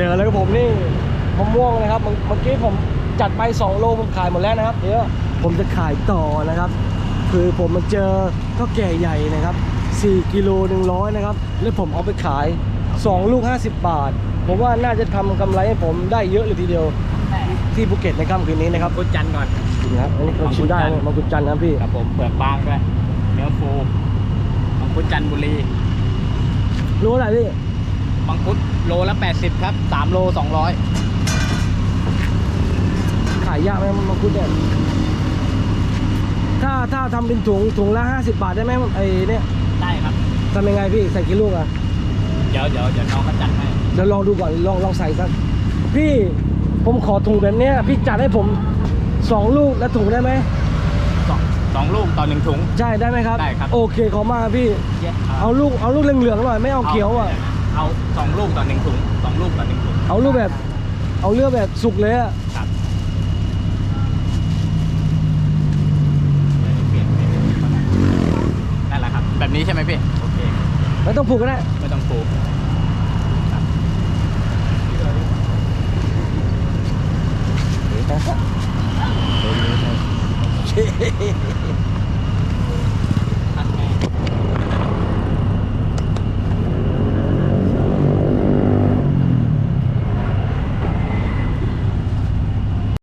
จอแล้วครับผมนี่มะม่วงนะครับเมื่อเมื่อกี้ผมจัดไป 2 โลผมขายหมดแล้วนะครับเดี๋ยวผมจะขายต่อนะครับ คือผมมาเจอก็แก่ใหญ่นะครับ 4 กิโล100นะครับ แล้วผมเอาไปขาย 2 ลูก 50 บาท ผมว่าน่าจะทำกำไรให้ผมได้เยอะเลยทีเดียว ที่ภูเก็ตในค่ำคืนนี้นะครับกุดจันทร์ก่อนนี่ครับอันนี้เราชิมได้นะมังคุดจันทร์นะครับพี่ครับผมเปลือกบางด้วยเนื้อฟูมังคุดจันทบุรีรู้อะไรพี่ มังคุดโลละ 80 ครับ 3 โล 200 ขายยากไหมมังคุดเนี่ย ถ้าถ้าทำเป็นถุงถุงละ 50 บาทได้ไหมไอ้เนี่ยได้ครับทำยังไงพี่ใส่กี่ลูกอะเดี๋ยวเดี๋ยวเดี๋ยวน้องเขาจัดให้เดี๋ยวลองดูก่อนลองลองใส่สักพี่ผมขอถุงแบบเนี้ยพี่จัดให้ผมสองลูกแล้วถุงได้ไหมสองสองลูกต่อหนึ่งถุง ใช่ได้ไหมครับ ได้ครับ โอเคขอมากพี่ เอาลูกเอาลูกเหลืองๆหน่อยไม่เอาเขียวอะ เอาสองลูกต่อหนึ่งถุงสองลูกต่อหนึ่งถุงเอารูปแบบ เอาเลือกแบบสุกเลยอะครับเปลี่ยนเปแหละครับ แบบนี้ใช่ไหมพี่ โอเค ไม่ต้องผูกก็ได้ไม่ต้องผูกครับ